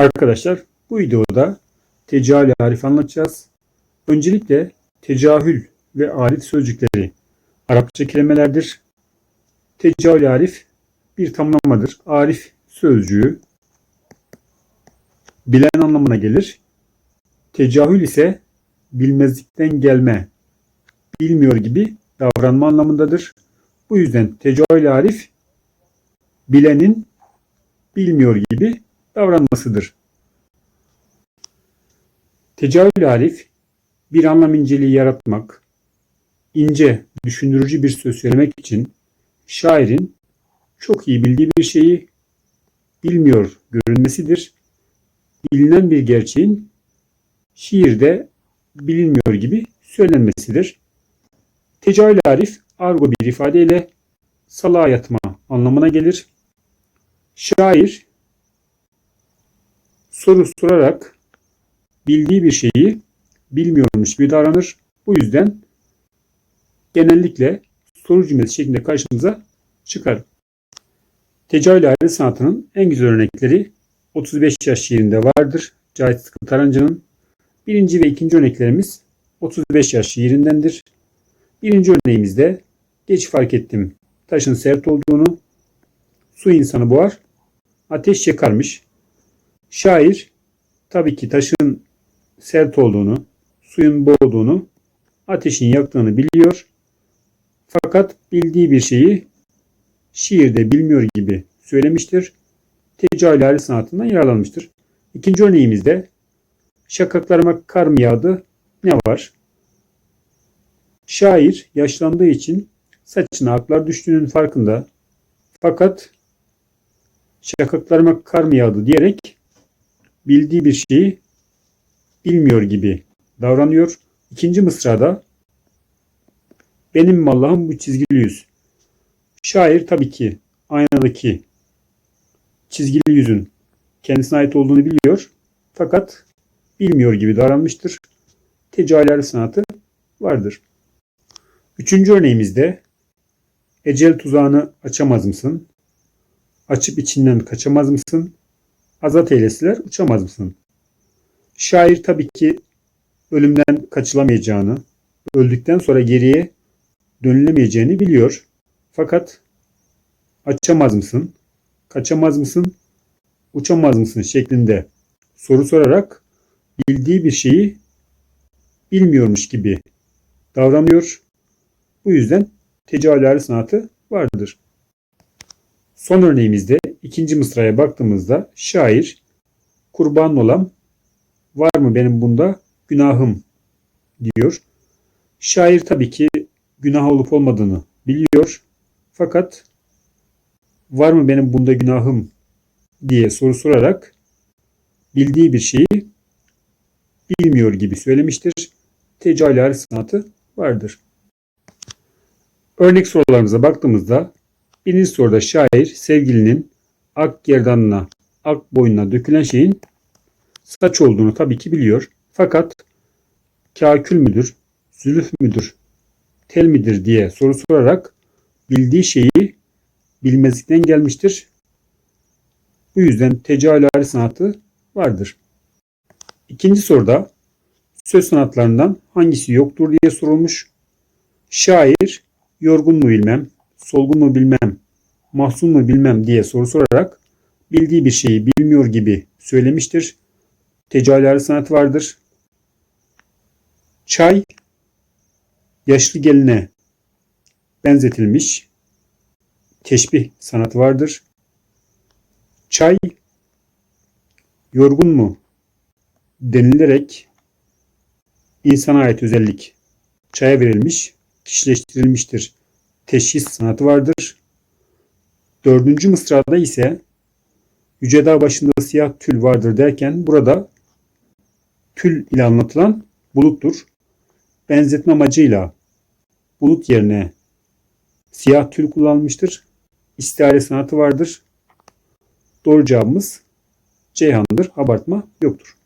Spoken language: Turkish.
Arkadaşlar bu videoda tecahül arif anlatacağız. Öncelikle tecahül ve arif sözcükleri Arapça kelimelerdir. Tecahül arif bir tamlamadır. Arif sözcüğü bilen anlamına gelir. Tecahül ise bilmezlikten gelme, bilmiyor gibi davranma anlamındadır. Bu yüzden tecahül arif bilenin bilmiyor gibi davranmasıdır. Tecahül arif bir anlam inceliği yaratmak, ince, düşündürücü bir söz söylemek için şairin çok iyi bildiği bir şeyi bilmiyor görünmesidir. Bilinen bir gerçeğin şiirde bilinmiyor gibi söylenmesidir. Tecahül arif argo bir ifadeyle salağa yatma anlamına gelir. Şair soru sorarak bildiği bir şeyi bilmiyormuş gibi davranır. Bu yüzden genellikle soru cümlesi şeklinde karşımıza çıkar. Tecahül aile sanatının en güzel örnekleri 35 yaş şiirinde vardır. Cahit Sıkı Tarancı'nın. Birinci ve ikinci örneklerimiz 35 yaş şiirindendir. Birinci örneğimizde geç fark ettim taşın sert olduğunu, su insanı boğar, ateş yakarmış. Şair tabii ki taşın sert olduğunu, suyun boğduğunu, ateşin yaktığını biliyor. Fakat bildiği bir şeyi şiirde bilmiyor gibi söylemiştir. Tecahül hali sanatından yararlanmıştır. İkinci örneğimizde şakaklarıma kar mı yağdı ne var? Şair yaşlandığı için saçına aklar düştüğünün farkında. Fakat şakaklarıma kar mı yağdı diyerek bildiği bir şeyi bilmiyor gibi davranıyor. İkinci mısrada benim Allah'ım bu çizgili yüz. Şair tabii ki aynadaki çizgili yüzün kendisine ait olduğunu biliyor. Fakat bilmiyor gibi davranmıştır. Tecahüler sanatı vardır. Üçüncü örneğimizde ecel tuzağını açamaz mısın? Açıp içinden kaçamaz mısın? Azat eylesiler uçamaz mısın? Şair tabii ki ölümden kaçılamayacağını, öldükten sonra geriye dönülemeyeceğini biliyor. Fakat açamaz mısın? Kaçamaz mısın? Uçamaz mısın şeklinde soru sorarak bildiği bir şeyi bilmiyormuş gibi davranıyor. Bu yüzden tecavüler sanatı vardır. Son örneğimizde ikinci mısraya baktığımızda şair kurban olan var mı benim bunda günahım diyor. Şair tabii ki günah olup olmadığını biliyor. Fakat var mı benim bunda günahım diye soru sorarak bildiği bir şeyi bilmiyor gibi söylemiştir. Tecahül sanatı vardır. Örnek sorularımıza baktığımızda birinci soruda şair sevgilinin ak gerdanına, ak boynuna dökülen şeyin saç olduğunu tabii ki biliyor. Fakat kakül müdür, zülüf müdür, tel midir diye soru sorarak bildiği şeyi bilmezlikten gelmiştir. Bu yüzden tecahül sanatı vardır. İkinci soruda söz sanatlarından hangisi yoktur diye sorulmuş. Şair yorgun mu bilmem, solgun mu bilmem, mahzun mu bilmem diye soru sorarak bildiği bir şeyi bilmiyor gibi söylemiştir. Tecahül sanatı vardır. Çay yaşlı geline benzetilmiş teşbih sanatı vardır. Çay yorgun mu denilerek insana ait özellik çaya verilmiş, kişileştirilmiştir. Teşhis sanatı vardır. Dördüncü mısrada ise Yüce Dağ başında siyah tül vardır derken burada tül ile anlatılan buluttur. Benzetme amacıyla bulut yerine siyah tül kullanmıştır. İstihare sanatı vardır. Doğru cevabımız Ceyhan'dır. Abartma yoktur.